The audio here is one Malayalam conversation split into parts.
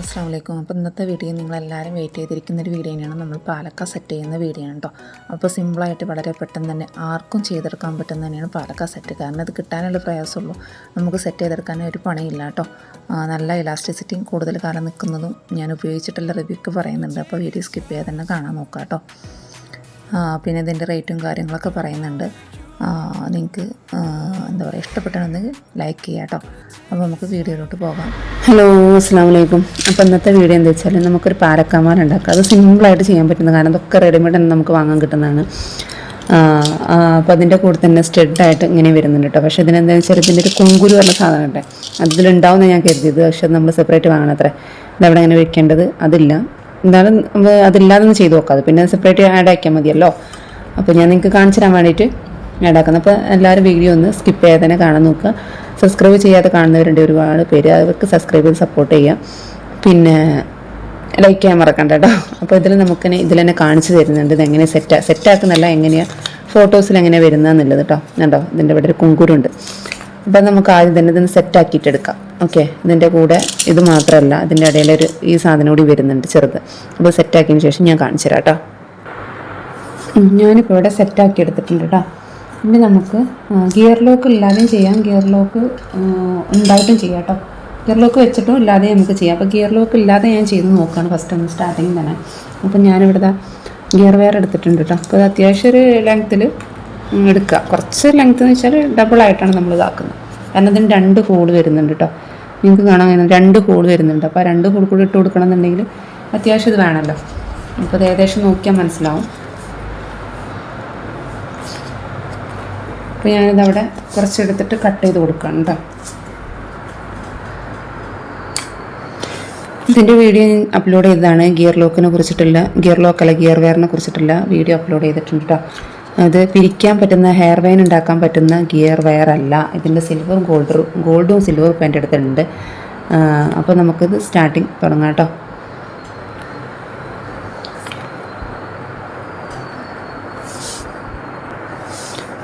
അസ്സാം വലൈക്കും അപ്പോൾ ഇന്നത്തെ വീഡിയോ നിങ്ങളെല്ലാവരും വെയിറ്റ് ചെയ്തിരിക്കുന്ന ഒരു വീഡിയോ തന്നെയാണ്. നമ്മൾ പാലക്ക സെറ്റ് ചെയ്യുന്ന വീഡിയോ ആണ് കേട്ടോ അപ്പോൾ സിമ്പിളായിട്ട് വളരെ പെട്ടെന്ന് തന്നെ ആർക്കും ചെയ്തെടുക്കാൻ പറ്റുന്ന തന്നെയാണ് പാലക്ക സെറ്റ് കാരണം അത് കിട്ടാനുള്ള പ്രയാസമുള്ളൂ. നമുക്ക് സെറ്റ് ചെയ്തെടുക്കാൻ ഒരു പണിയില്ല കേട്ടോ നല്ല ഇലാസ്റ്റിസിറ്റിയും കൂടുതൽ കാലം നിൽക്കുന്നതും ഞാൻ ഉപയോഗിച്ചിട്ടുള്ള റിവ്യൂക്ക് പറയുന്നുണ്ട്. അപ്പോൾ വീഡിയോ സ്കിപ്പ് ചെയ്യാതെ തന്നെ കാണാൻ നോക്കാം കേട്ടോ പിന്നെ ഇതിന്റെ റേറ്റും കാര്യങ്ങളൊക്കെ പറയുന്നുണ്ട്. നിങ്ങൾക്ക് എന്താ പറയുക ഇഷ്ടപ്പെട്ടാണെന്നെങ്കിൽ ലൈക്ക് ചെയ്യാം കേട്ടോ അപ്പോൾ നമുക്ക് വീഡിയോയിലോട്ട് പോകാം. ഹലോ അസ്സാം വലൈക്കും അപ്പോൾ ഇന്നത്തെ വീഡിയോ എന്താ വെച്ചാൽ നമുക്കൊരു പാരക്കാമാല ഉണ്ടാക്കാം. അത് സിമ്പിളായിട്ട് ചെയ്യാൻ പറ്റുന്ന കാരണം അതൊക്കെ റെഡിമെയ്ഡ് തന്നെ നമുക്ക് വാങ്ങാൻ കിട്ടുന്നതാണ്. അപ്പോൾ അതിന്റെ കൂടെ തന്നെ സ്റ്റെഡായിട്ട് ഇങ്ങനെ വരുന്നുണ്ട് കേട്ടോ പക്ഷേ ഇതിനെന്താണെന്ന് വെച്ചാൽ ഇതിന്റെ ഒരു കുങ്കുരു പറഞ്ഞ സാധനം ഉണ്ട് അതിലുണ്ടാവുമെന്ന് ഞാൻ കരുതിയത്. പക്ഷേ അത് നമ്മൾ സെപ്പറേറ്റ് വാങ്ങണം അത്ര ഇതവിടെ ഇങ്ങനെ വെക്കേണ്ടത് അതില്ല. നമ്മൾ അതില്ലാതെ ഒന്ന് ചെയ്ത് നോക്കാം അത് പിന്നെ സെപ്പറേറ്റ് ആഡ് ആക്കിയാൽ മതിയല്ലോ. അപ്പോൾ ഞാൻ നിങ്ങൾക്ക് കാണിച്ചു തരാൻ വേണ്ടിയിട്ട് ആഡ് ആക്കുന്നത് അപ്പോൾ എല്ലാവരും വീഡിയോ ഒന്ന് സ്കിപ്പ് ചെയ്യാതെ തന്നെ കാണാൻ നോക്കുക. സബ്സ്ക്രൈബ് ചെയ്യാതെ കാണുന്നവരുണ്ട് ഒരുപാട് പേര് അവർക്ക് സബ്സ്ക്രൈബ് ചെയ്ത് സപ്പോർട്ട് ചെയ്യാം. പിന്നെ ലൈക്ക് ചെയ്യാൻ മറക്കണ്ട കേട്ടോ. അപ്പോൾ ഇതിൽ നമുക്ക് ഇതിൽ തന്നെ കാണിച്ചു തരുന്നുണ്ട് ഇതെങ്ങനെ സെറ്റ് സെറ്റാക്കുന്നല്ല എങ്ങനെയാണ് ഫോട്ടോസിൽ എങ്ങനെ വരുന്നതെന്നുള്ളത് കേട്ടോ. കണ്ടോ? ഇതിന്റെ ഇവിടെ ഒരു കുങ്കുരുണ്ട്. അപ്പം നമുക്ക് ആദ്യം തന്നെ ഇതൊന്ന് സെറ്റാക്കിയിട്ട് എടുക്കാം. ഓക്കെ ഇതിന്റെ കൂടെ ഇത് മാത്രമല്ല ഇതിന്റെ ഇടയിലൊരു ഈ സാധനം കൂടി വരുന്നുണ്ട് ചെറുത്. അപ്പോൾ സെറ്റാക്കിയതിന് ശേഷം ഞാൻ കാണിച്ചു തരാം കേട്ടോ. ഞാനിപ്പോൾ ഇവിടെ സെറ്റാക്കി എടുത്തിട്ടുണ്ട് കേട്ടോ. ഇനി നമുക്ക് ഗിയർ ലോക്ക് ഇല്ലാതെയും ചെയ്യാം. ഗിയർ ലോക്ക് ഉണ്ടായിട്ടും ചെയ്യാം കേട്ടോ ഗിയർ ലോക്ക് വെച്ചിട്ടും ഇല്ലാതെ നമുക്ക് ചെയ്യാം. അപ്പോൾ ഗിയർ ലോക്ക് ഇല്ലാതെ ഞാൻ ചെയ്ത് നോക്കുകയാണ് ഫസ്റ്റ് ഒന്ന് സ്റ്റാർട്ടിങ് തന്നെ. അപ്പോൾ ഞാനിവിടെ ഗിയർ വെയർ എടുത്തിട്ടുണ്ട് കേട്ടോ അപ്പോൾ അത് അത്യാവശ്യം ഒരു ലെങ്ത്തിൽ എടുക്കുക കുറച്ച് ലെങ്ത് എന്ന് വെച്ചാൽ ഡബിൾ ആയിട്ടാണ് നമ്മൾ ഇതാക്കുന്നത്. കാരണം ഇതിന് രണ്ട് ഹോൾ വരുന്നുണ്ട് കേട്ടോ നിങ്ങൾക്ക് കാണാൻ കഴിയുന്നത് രണ്ട് ഹോൾ വരുന്നുണ്ട്. അപ്പോൾ ആ രണ്ട് ഹോൾ കൂടി ഇട്ട് കൊടുക്കണം എന്നുണ്ടെങ്കിൽ അത്യാവശ്യം ഇത് വേണമല്ലോ അപ്പോൾ അത് ഏകദേശം നോക്കിയാൽ മനസ്സിലാവും. അപ്പോൾ ഞാനിത് അവിടെ കുറച്ചെടുത്തിട്ട് കട്ട് ചെയ്ത് കൊടുക്കണം കേട്ടോ ഇതിന്റെ വീഡിയോ ഞാൻ അപ്ലോഡ് ചെയ്തതാണ്. ഗിയർ ലോക്കിനെ കുറിച്ചിട്ടുള്ള ഗിയർ ലോക്ക് അല്ല ഗിയർ വെയറിനെ കുറിച്ചിട്ടുള്ള വീഡിയോ അപ്ലോഡ് ചെയ്തിട്ടുണ്ട് കേട്ടോ അത് പിരിക്കാൻ പറ്റുന്ന ഹെയർ വൈൻ ഉണ്ടാക്കാൻ പറ്റുന്ന ഗിയർ വെയർ അല്ല. ഇതിന്റെ സിൽവറും ഗോൾഡും ഗോൾഡും സിൽവറും ഇപ്പം എന്റെ അടുത്തുണ്ട്. അപ്പോൾ നമുക്കിത് സ്റ്റാർട്ടിങ് തുടങ്ങാം കേട്ടോ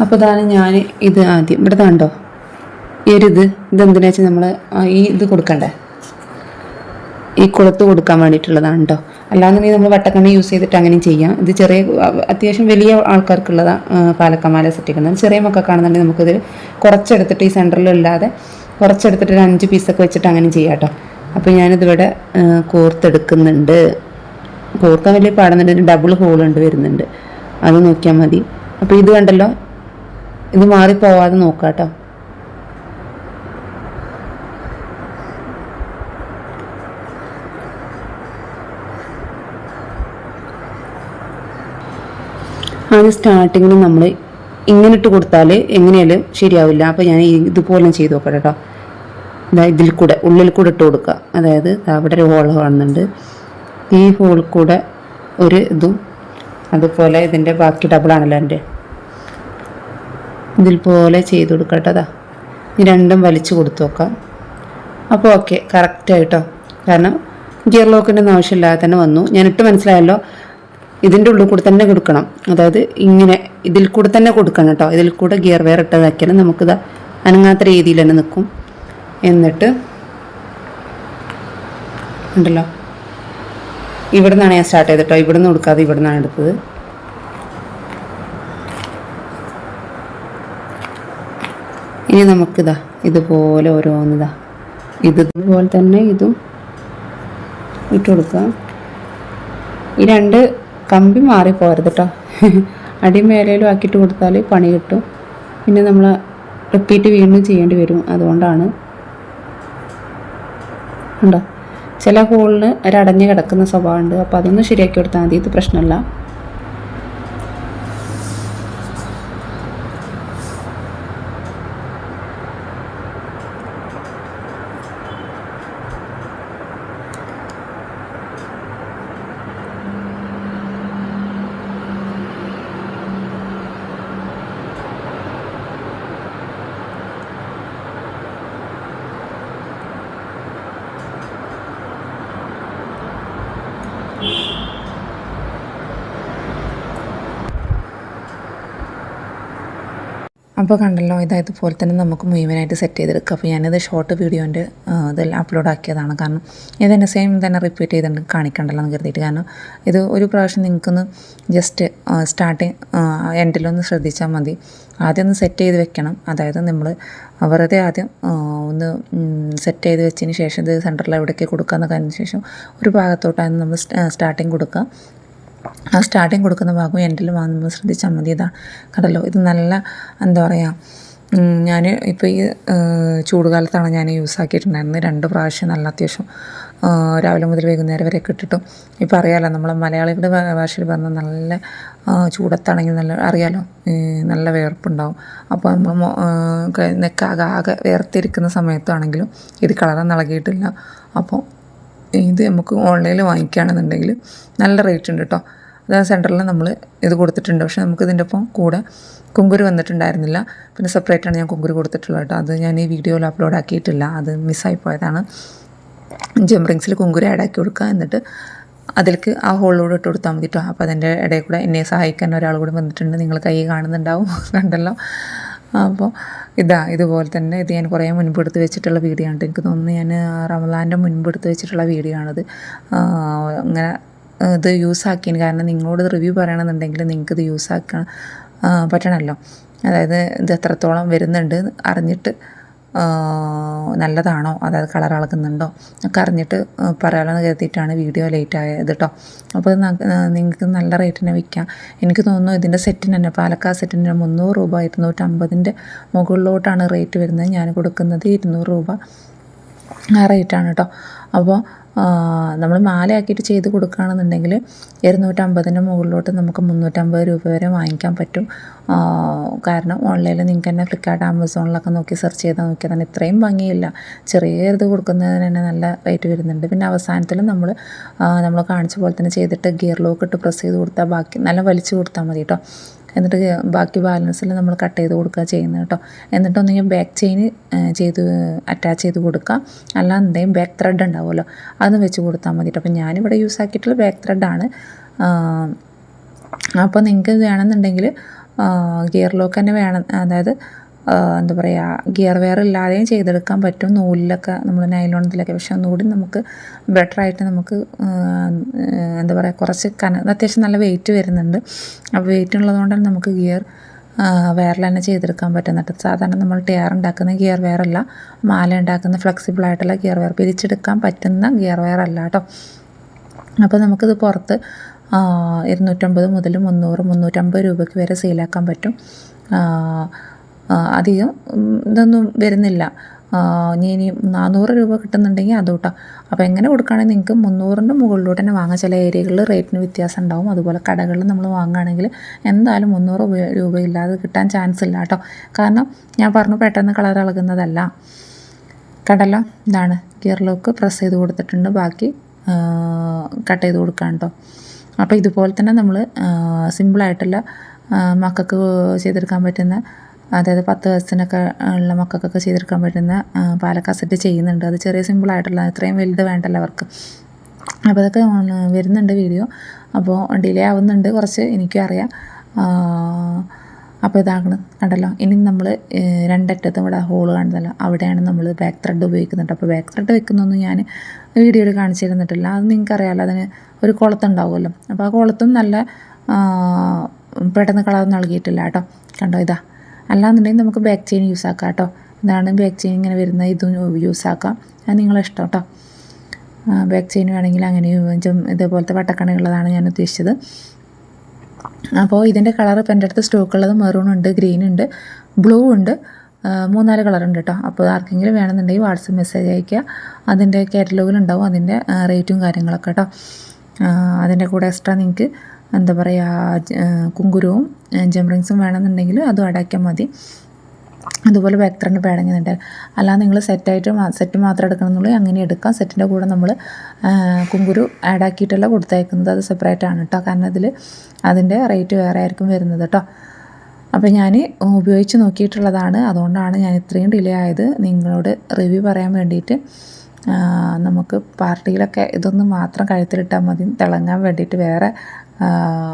അപ്പോൾ ഇതാണ് ഞാൻ ഇത് ആദ്യം. ഇവിടെ താണ്ടോ എരുത് ഇതെന്തിനാ വെച്ചാൽ നമ്മൾ ഈ ഇത് കൊടുക്കണ്ടേ? ഈ കുളത്ത് കൊടുക്കാൻ വേണ്ടിയിട്ടുള്ളതാണ് കേട്ടോ അല്ലാന്നുണ്ടെങ്കിൽ നമ്മൾ വട്ടക്കണ്ണി യൂസ് ചെയ്തിട്ട് അങ്ങനെ ചെയ്യാം. ഇത് ചെറിയ അത്യാവശ്യം വലിയ ആൾക്കാർക്കുള്ളതാണ് പാലക്കമാല സെറ്റിക്കുന്നത്. ചെറിയ മക്കൾക്കാണെന്നുണ്ടെങ്കിൽ നമുക്കിത് കുറച്ചെടുത്തിട്ട് ഈ സെന്ററിലില്ലാതെ കുറച്ചെടുത്തിട്ട് ഒരു അഞ്ച് പീസൊക്കെ വെച്ചിട്ട് അങ്ങനെ ചെയ്യാം കേട്ടോ. അപ്പോൾ ഞാനിതിവിടെ കോർത്തെടുക്കുന്നുണ്ട്. കോർക്കാൻ വലിയ പാടുന്നുണ്ട്. ഡബിൾ ഹോൾ ഉണ്ട് വരുന്നുണ്ട്. അത് നോക്കിയാൽ മതി. അപ്പോൾ ഇത് കണ്ടല്ലോ ഇത് മാറിപ്പോവാതെ നോക്കാട്ടോ കേട്ടോ. ആണ് സ്റ്റാർട്ടിങ്ങിൽ നമ്മൾ ഇങ്ങനെ ഇട്ട് കൊടുത്താൽ എങ്ങനെയാലും ശരിയാവില്ല. അപ്പോൾ ഞാൻ ഇതുപോലെ ചെയ്ത് നോക്കട്ടെ കേട്ടോ. ഇതാ ഇതിൽ കൂടെ ഉള്ളിൽ കൂടെ ഇട്ട് കൊടുക്കുക. അതായത് അവിടെ ഒരു ഹോൾ കാണുന്നുണ്ട്. ഈ ഹോളിൽ കൂടെ ഒരു ഇതും അതുപോലെ ഇതിന്റെ ബാക്കി ഡബിളാണല്ലോ എന്റെ ഇതിൽ പോലെ ചെയ്ത് കൊടുക്കട്ടതാ ഈ രണ്ടും വലിച്ചു കൊടുത്തു നോക്കാം അപ്പോൾ ഓക്കെ കറക്റ്റായിട്ടോ കാരണം ഗിയർ ലോക്കിന്റെ ആവശ്യമില്ലാതെ തന്നെ വന്നു. ഞാനിട്ട് മനസ്സിലായല്ലോ ഇതിന്റെ ഉള്ളിൽ കൂടെ തന്നെ കൊടുക്കണം. അതായത് ഇങ്ങനെ ഇതിൽ കൂടെ തന്നെ കൊടുക്കണം കേട്ടോ ഇതിൽ കൂടെ ഗിയർ വെയർ ഇട്ടതാക്കിയാലും നമുക്കിത് അനങ്ങാത്ത രീതിയിൽ തന്നെ നിൽക്കും. എന്നിട്ട് ഉണ്ടല്ലോ. ഇവിടെ നിന്നാണ് ഞാൻ സ്റ്റാർട്ട് ചെയ്തിട്ടോ ഇവിടെ നിന്ന് കൊടുക്കാതെ ഇവിടെ നിന്നാണ് എടുത്തത്. ഇനി നമുക്കിതാ ഇതുപോലെ ഓരോന്നിതാ. ഇത് ഇതുപോലെ തന്നെ ഇതും ഇട്ട് കൊടുക്കാം. ഈ രണ്ട് കമ്പി മാറി പോരുത് കേട്ടോ അടിമേലയിലും ആക്കിയിട്ട് കൊടുത്താൽ പണി കിട്ടും. പിന്നെ നമ്മൾ റിപ്പീറ്റ് വീണ്ടും ചെയ്യേണ്ടി വരും. അതുകൊണ്ടാണ്. ഉണ്ടോ? ചില ഹോളിന് ഒരടഞ്ഞ് കിടക്കുന്ന സ്വഭാവമുണ്ട്. അപ്പോൾ അതൊന്ന് ശരിയാക്കി കൊടുത്താൽ മതി. ഇത് പ്രശ്നമല്ല. അപ്പോൾ കണ്ടല്ലോ ഇതായത് പോലെ തന്നെ നമുക്ക് മുഴുവനായിട്ട് സെറ്റ് ചെയ്തെടുക്കുക അപ്പോൾ ഞാനിത് ഷോർട്ട് വീഡിയോന്റെ ഇതെല്ലാം അപ്ലോഡ് ആക്കിയതാണ്. കാരണം ഇതന്നെ സെയിം തന്നെ റിപ്പീറ്റ് ചെയ്തിട്ട് കാണിക്കണ്ടല്ലോ എന്ന് കരുതിയിട്ട്. കാരണം ഇത് ഒരു പ്രാവശ്യം നിങ്ങൾക്കൊന്ന് ജസ്റ്റ് സ്റ്റാർട്ടിങ് എൻഡിലൊന്ന് ശ്രദ്ധിച്ചാൽ മതി. ആദ്യം ഒന്ന് സെറ്റ് ചെയ്ത് വെക്കണം. അതായത് നമ്മൾ വെറുതെ ആദ്യം ഒന്ന് സെറ്റ് ചെയ്ത് വെച്ചതിന് ശേഷം ഇത് സെന്ററിൽ എവിടേക്ക് കൊടുക്കുക എന്നൊക്കെ അതിന് ശേഷം ഒരു ഭാഗത്തോട്ടാണ് നമ്മൾ സ്റ്റാർട്ടിങ് കൊടുക്കുക. ആ സ്റ്റാർട്ടിങ് കൊടുക്കുന്ന ഭാഗം എൻഡിൽ വാങ്ങുമ്പോൾ ശ്രദ്ധിച്ചാൽ മതി. ഇതാ കണ്ടല്ലോ ഇത് നല്ല എന്താ പറയുക ഞാൻ ഇപ്പോൾ ഈ ചൂടുകാലത്താണ് ഞാൻ യൂസ് ആക്കിയിട്ടുണ്ടായിരുന്നത്. രണ്ട് പ്രാവശ്യം നല്ല അത്യാവശ്യം രാവിലെ മുതൽ വൈകുന്നേരം വരെ കിട്ടിട്ടും ഇപ്പോൾ അറിയാലോ നമ്മളെ മലയാളികളുടെ ഭാഷയിൽ പറഞ്ഞാൽ നല്ല ചൂടത്താണെങ്കിൽ നല്ല അറിയാലോ നല്ല വേർപ്പുണ്ടാവും. അപ്പോൾ നമ്മൾ നെക്കാകെ ആകെ വേർത്തിരിക്കുന്ന സമയത്താണെങ്കിലും ഇത് കളറൊന്നും ഇളകിയിട്ടില്ല. അപ്പോൾ ഇത് നമുക്ക് ഓൺലൈനിൽ വാങ്ങിക്കുകയാണെന്നുണ്ടെങ്കിൽ നല്ല റേറ്റ് ഉണ്ട് കേട്ടോ അതായത് സെന്ററിൽ നമ്മൾ ഇത് കൊടുത്തിട്ടുണ്ട്. പക്ഷേ നമുക്ക് ഇതിന്റെ ഒപ്പം കൂടെ കുങ്കുരു വന്നിട്ടുണ്ടായിരുന്നില്ല. പിന്നെ സെപ്പറേറ്റാണ് ഞാൻ കുങ്കുരു കൊടുത്തിട്ടുള്ളത് കേട്ടോ അത് ഞാൻ ഈ വീഡിയോയിൽ അപ്ലോഡ് ആക്കിയിട്ടില്ല. അത് മിസ്സായി പോയതാണ്. ജംറിങ്സിൽ കുങ്കുരു ആഡ് ആക്കി കൊടുക്കുക എന്നിട്ട് അതിലേക്ക് ആ ഹോളിലൂടെ ഇട്ട് കൊടുത്താൽ മതി കേട്ടോ അപ്പോൾ അതിന്റെ ഇടയിൽ കൂടെ എന്നെ സഹായിക്കാൻ ഒരാൾ കൂടി വന്നിട്ടുണ്ട്. നിങ്ങൾ കൈ കാണുന്നുണ്ടാവും. കണ്ടല്ലോ. അപ്പോൾ ഇതാ ഇതുപോലെ തന്നെ ഇത് ഞാൻ കുറേ മുൻപെടുത്ത് വെച്ചിട്ടുള്ള വീഡിയോ ആണ്. എനിക്ക് തോന്നുന്നു ഞാൻ റമദാന്റെ മുൻപെടുത്ത് വെച്ചിട്ടുള്ള വീഡിയോ ആണിത്. അങ്ങനെ ഇത് യൂസ് കാരണം നിങ്ങളോട് റിവ്യൂ പറയണമെന്നുണ്ടെങ്കിൽ നിങ്ങൾക്ക് ഇത് യൂസ് ആക്കാൻ പറ്റണമല്ലോ അതായത് ഇത് എത്രത്തോളം വരുന്നുണ്ട് അറിഞ്ഞിട്ട് നല്ലതാണോ? അതായത് കളർ അളക്കുന്നുണ്ടോ? ഒക്കെ അറിഞ്ഞിട്ട് പറയാമെന്ന് കരുതിയിട്ടാണ് വീഡിയോ ലേറ്റ് ആയത് കേട്ടോ അപ്പോൾ നിങ്ങൾക്ക് നല്ല റേറ്റിന് വിൽക്കാം. എനിക്ക് തോന്നുന്നു ഇതിന്റെ സെറ്റിന് തന്നെ പാലക്കാട് സെറ്റിന് തന്നെ മുന്നൂറ് രൂപ ഇരുന്നൂറ്റമ്പതിന്റെ മുകളിലോട്ടാണ് റേറ്റ് വരുന്നത്. ഞാൻ കൊടുക്കുന്നത് ഇരുന്നൂറ് രൂപ ആ റേറ്റാണ് കേട്ടോ അപ്പോൾ നമ്മൾ മാലയാക്കിയിട്ട് ചെയ്ത് കൊടുക്കുകയാണെന്നുണ്ടെങ്കിൽ ഇരുന്നൂറ്റമ്പതിന് മുകളിലോട്ട് നമുക്ക് മുന്നൂറ്റമ്പത് രൂപ വരെ വാങ്ങിക്കാൻ പറ്റും. കാരണം ഓൺലൈനിൽ നിങ്ങൾക്ക് തന്നെ ഫ്ലിപ്കാർട്ട് ആമസോണിലൊക്കെ നോക്കി സെർച്ച് ചെയ്താൽ നോക്കിയാൽ തന്നെ ഇത്രയും ഭംഗിയില്ല. ചെറിയ ഇത് കൊടുക്കുന്നതിന് തന്നെ നല്ല റേറ്റ് വരുന്നുണ്ട്. പിന്നെ അവസാനത്തിൽ നമ്മൾ നമ്മൾ കാണിച്ച പോലെ തന്നെ ചെയ്തിട്ട് ഗിയർ ലോക്ക് ഇട്ട് പ്രസ് ചെയ്ത് കൊടുത്താൽ ബാക്കി നല്ല വലിച്ചു കൊടുത്താൽ മതി കേട്ടോ എന്നിട്ട് ബാക്കി ബാലൻസിൽ നമ്മൾ കട്ട് ചെയ്ത് കൊടുക്കുക ചെയ്യുന്നത് കേട്ടോ. എന്നിട്ട് ഒന്നെങ്കിൽ ബാക്ക് ചെയിൻ ചെയ്ത് അറ്റാച്ച് ചെയ്ത് കൊടുക്കുക അല്ലാന്നുണ്ടെങ്കിൽ ബാക്ക് ത്രെഡ് ഉണ്ടാവുമല്ലോ. അത് വെച്ച് കൊടുത്താൽ മതി കേട്ടോ. അപ്പോൾ ഞാനിവിടെ യൂസ് ആക്കിയിട്ടുള്ള ബാക്ക് ത്രെഡാണ് അപ്പോൾ നിങ്ങൾക്ക് വേണമെന്നുണ്ടെങ്കിൽ ഗിയർ ലോക്ക് തന്നെ വേണം. അതായത് എന്താ പറയുക ഗിയർ വെയർ ഇല്ലാതെയും ചെയ്തെടുക്കാൻ പറ്റും. നൂലിലൊക്കെ നമ്മൾ നൈലോണത്തിലൊക്കെ പക്ഷെ ഒന്നുകൂടി നമുക്ക് ബെറ്റർ ആയിട്ട് നമുക്ക് എന്താ പറയുക കുറച്ച് കന അത്യാവശ്യം നല്ല വെയിറ്റ് വരുന്നുണ്ട്. അപ്പോൾ വെയിറ്റ് ഉള്ളതുകൊണ്ടാണ് നമുക്ക് ഗിയർ വെയറിൽ തന്നെ ചെയ്തെടുക്കാൻ പറ്റുന്നുണ്ട് സാധാരണ നമ്മൾ ടയർ ഉണ്ടാക്കുന്ന ഗിയർ വെയർ അല്ല മാല ഉണ്ടാക്കുന്ന ഫ്ലെക്സിബിൾ ആയിട്ടുള്ള ഗിയർ വെയർ പിരിച്ചെടുക്കാൻ പറ്റുന്ന ഗിയർ വെയർ അല്ല കേട്ടോ. അപ്പോൾ നമുക്കിത് പുറത്ത് ഇരുന്നൂറ്റമ്പത് മുതൽ മുന്നൂറ് മുന്നൂറ്റമ്പത് രൂപയ്ക്ക് വരെ സെയിലാക്കാൻ പറ്റും. അധികം ഇതൊന്നും വരുന്നില്ല. ഇനി ഇനി നാനൂറ് രൂപ കിട്ടുന്നുണ്ടെങ്കിൽ അത് കേട്ടോ അപ്പോൾ എങ്ങനെ കൊടുക്കുകയാണെങ്കിൽ നിങ്ങൾക്ക് മുന്നൂറിന്റെ മുകളിലോട്ട് തന്നെ വാങ്ങാം. ചില ഏരിയകളിൽ റേറ്റിന് വ്യത്യാസം ഉണ്ടാവും. അതുപോലെ കടകളിൽ നമ്മൾ വാങ്ങുകയാണെങ്കിൽ എന്തായാലും മുന്നൂറ് രൂപ ഇല്ലാതെ കിട്ടാൻ ചാൻസ് ഇല്ല കേട്ടോ. കാരണം ഞാൻ പറഞ്ഞു പെട്ടെന്ന് കളർ ഇളകുന്നതല്ല. കടല ഇതാണ് ഗിയർ ലോക്ക് പ്രസ് ചെയ്ത് കൊടുത്തിട്ടുണ്ട്. ബാക്കി കട്ട് ചെയ്ത് കൊടുക്കാം കേട്ടോ. അപ്പോൾ ഇതുപോലെ തന്നെ നമ്മൾ സിമ്പിളായിട്ടുള്ള മക്കൾക്ക് ചെയ്തെടുക്കാൻ പറ്റുന്ന അതായത് പത്ത് വയസ്സിനൊക്കെ ഉള്ള മക്കൾക്കൊക്കെ ചെയ്തെടുക്കാൻ പറ്റുന്ന പാലക്കാ സെറ്റ് ചെയ്യുന്നുണ്ട്. അത് ചെറിയ സിമ്പിളായിട്ടുള്ള ഇത്രയും വലുത് വേണ്ടല്ലോ അവർക്ക്. അപ്പോൾ അതൊക്കെ വരുന്നുണ്ട് വീഡിയോ അപ്പോൾ ഡിലേ ആവുന്നുണ്ട് കുറച്ച് എനിക്കും അറിയാം. അപ്പോൾ ഇതാകണം. കണ്ടല്ലോ? ഇനി നമ്മൾ രണ്ടറ്റത്തും ഇവിടെ ഹോൾ കാണുന്നല്ലോ. അവിടെയാണ് നമ്മൾ ബാക്ക് ത്രെഡ് ഉപയോഗിക്കുന്നുണ്ട്. അപ്പോൾ ബാക്ക് ത്രെഡ് വെക്കുന്നൊന്നും ഞാൻ വീഡിയോയിൽ കാണിച്ചു തരുന്നിട്ടില്ല അത് നിങ്ങൾക്ക് അറിയാമല്ലോ അതിന് ഒരു കുളത്തുണ്ടാവുമല്ലോ അപ്പോൾ ആ കുളത്തും നല്ല പെട്ടെന്ന് കളർ നൽകിയിട്ടില്ല കേട്ടോ. കണ്ടോ? ഇതാ. അല്ലാന്നുണ്ടെങ്കിൽ നമുക്ക് ബാക്ക് ചെയിൻ യൂസ് ആക്കാം കേട്ടോ. ഇതാണ് ബാക്ക് ചെയിൻ ഇങ്ങനെ വരുന്ന ഇതും യൂസ് ആക്കാം. അത് നിങ്ങളെ ഇഷ്ടം കേട്ടോ. ബാക്ക് ചെയിൻ വേണമെങ്കിൽ അങ്ങനെ ഇതേപോലത്തെ വട്ടക്കണിയുള്ളതാണ് ഞാൻ ഉദ്ദേശിച്ചത്. അപ്പോൾ ഇതിന്റെ കളർ ഇപ്പം എന്റെ അടുത്ത് സ്റ്റോക്ക് ഉള്ളത് മെറൂൺ ഉണ്ട് ഗ്രീൻ ഉണ്ട് ബ്ലൂ ഉണ്ട്. മൂന്നാൽ കളറുണ്ട് കേട്ടോ. അപ്പോൾ ആർക്കെങ്കിലും വേണമെന്നുണ്ടെങ്കിൽ വാട്സപ്പ് മെസ്സേജ് അയയ്ക്കുക. അതിന്റെ കാറ്റലോഗിലുണ്ടാവും അതിന്റെ റേറ്റും കാര്യങ്ങളൊക്കെ കേട്ടോ. അതിന്റെ കൂടെ എക്സ്ട്രാ നിങ്ങൾക്ക് എന്താ പറയുക കുങ്കുരുവും ജംറിങ്സും വേണമെന്നുണ്ടെങ്കിൽ അതും അടയ്ക്കാൻ മതി. അതുപോലെ ബാക്ക് ത്രെഡ് പേടങ്ങുന്നുണ്ട് അല്ലാതെ നിങ്ങൾ സെറ്റായിട്ട് സെറ്റ് മാത്രം എടുക്കണമെന്നുള്ളൂ. അങ്ങനെ എടുക്കാം. സെറ്റിന്റെ കൂടെ നമ്മൾ കുങ്കുരു ആഡ് ആക്കിയിട്ടല്ല കൊടുത്തയക്കുന്നത് അത് സെപ്പറേറ്റ് ആണ് കേട്ടോ കാരണം അതിൽ അതിന്റെ റേറ്റ് വേറെ ആയിരിക്കും വരുന്നത് കേട്ടോ അപ്പോൾ ഞാൻ ഉപയോഗിച്ച് നോക്കിയിട്ടുള്ളതാണ്. അതുകൊണ്ടാണ് ഞാൻ ഇത്രയും ഡിലേ ആയത്. നിങ്ങളോട് റിവ്യൂ പറയാൻ വേണ്ടിയിട്ട് നമുക്ക് പാർട്ടിയിലൊക്കെ ഇതൊന്ന് മാത്രം കഴുത്തിലിട്ടാൽ മതി. തിളങ്ങാൻ വേണ്ടിയിട്ട് വേറെ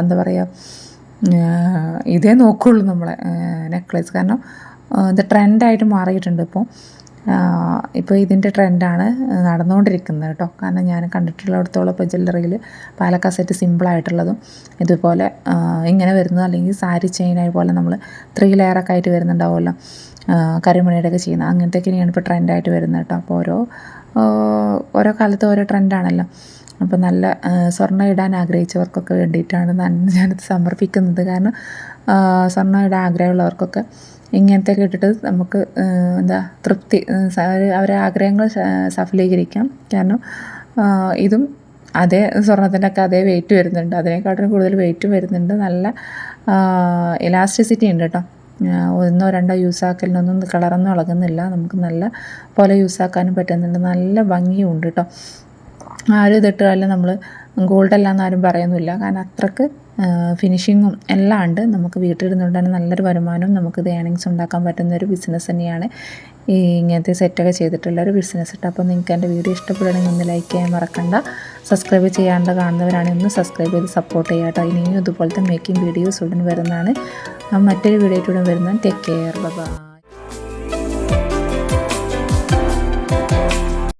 എന്താ പറയുക ഇതേ നോക്കുള്ളൂ നമ്മളെ നെക്ലേസ് കാരണം ഇത് ട്രെൻഡായിട്ട് മാറിയിട്ടുണ്ട് ഇപ്പോൾ ഇപ്പോൾ ഇതിന്റെ ട്രെൻഡാണ് നടന്നുകൊണ്ടിരിക്കുന്നത് കേട്ടോ. കാരണം ഞാൻ കണ്ടിട്ടുള്ളിടത്തോളം ഇപ്പോൾ ജ്വല്ലറിയിൽ പാലക്കാ സെറ്റ് സിമ്പിളായിട്ടുള്ളതും ഇതുപോലെ ഇങ്ങനെ വരുന്നത്. അല്ലെങ്കിൽ സാരി ചെയിനായി പോലെ നമ്മൾ ത്രീ ലെയറൊക്കെ ആയിട്ട് വരുന്നുണ്ടാവുമല്ലോ കരിമണിയുടെയൊക്കെ ചെയ്യുന്നത്. അങ്ങനത്തെയൊക്കെയാണ് ഇപ്പോൾ ട്രെൻഡായിട്ട് വരുന്നത് കേട്ടോ. അപ്പോൾ ഓരോ ഓരോ കാലത്ത് ഓരോ ട്രെൻഡാണല്ലോ അപ്പോൾ നല്ല സ്വർണം ഇടാൻ ആഗ്രഹിച്ചവർക്കൊക്കെ വേണ്ടിയിട്ടാണ് ഞാനിത് സമർപ്പിക്കുന്നത്. കാരണം സ്വർണം ഇടാൻ ആഗ്രഹമുള്ളവർക്കൊക്കെ ഇങ്ങനത്തെ കേട്ടിട്ട് നമുക്ക് എന്താ തൃപ്തി അവരെ ആഗ്രഹങ്ങൾ സഫലീകരിക്കാം. കാരണം ഇതും അതേ സ്വർണത്തിന്റെ ഒക്കെ അതേ വെയിറ്റ് വരുന്നുണ്ട്. അതിനേക്കാട്ടിലും കൂടുതൽ വെയിറ്റ് വരുന്നുണ്ട്. നല്ല ഇലാസ്റ്റിസിറ്റി ഉണ്ട് കേട്ടോ. ഒന്നോ രണ്ടോ യൂസ് ആക്കലിനൊന്നും കളറൊന്നും ഇളകുന്നില്ല. നമുക്ക് നല്ല പോലെ യൂസ് ആക്കാനും പറ്റുന്നുണ്ട്. നല്ല ഭംഗിയുണ്ട് കേട്ടോ. ആരും ഇതിട്ടാലും നമ്മൾ ഗോൾഡല്ല എന്നാരും പറയുന്നില്ല. കാരണം അത്രയ്ക്ക് ഫിനിഷിങ്ങും എല്ലാം ഉണ്ട്. നമുക്ക് വീട്ടിലിരുന്നുകൊണ്ട് തന്നെ നല്ലൊരു വരുമാനവും നമുക്കിത് ഏണിങ്സ് ഉണ്ടാക്കാൻ പറ്റുന്ന ഒരു ബിസിനസ് തന്നെയാണ്. ഈ ഇങ്ങനത്തെ സെറ്റൊക്കെ ചെയ്തിട്ടുള്ള ഒരു ബിസിനസ് ഇട്ട്. അപ്പോൾ നിങ്ങൾക്ക് എന്റെ വീഡിയോ ഇഷ്ടപ്പെടുകയാണെങ്കിൽ ഒന്ന് ലൈക്ക് ചെയ്യാൻ മറക്കണ്ട. സബ്സ്ക്രൈബ് ചെയ്യാണ്ട് കാണുന്നവരാണെങ്കിൽ ഒന്ന് സബ്സ്ക്രൈബ് ചെയ്ത് സപ്പോർട്ട് ചെയ്യാട്ടോ ഇനിയും ഇതുപോലത്തെ മേക്കിംഗ് വീഡിയോസ് ഉടൻ വരുന്നതാണ്. മറ്റൊരു വീഡിയോ ഉടൻ ടേക്ക് കെയർ ബൈ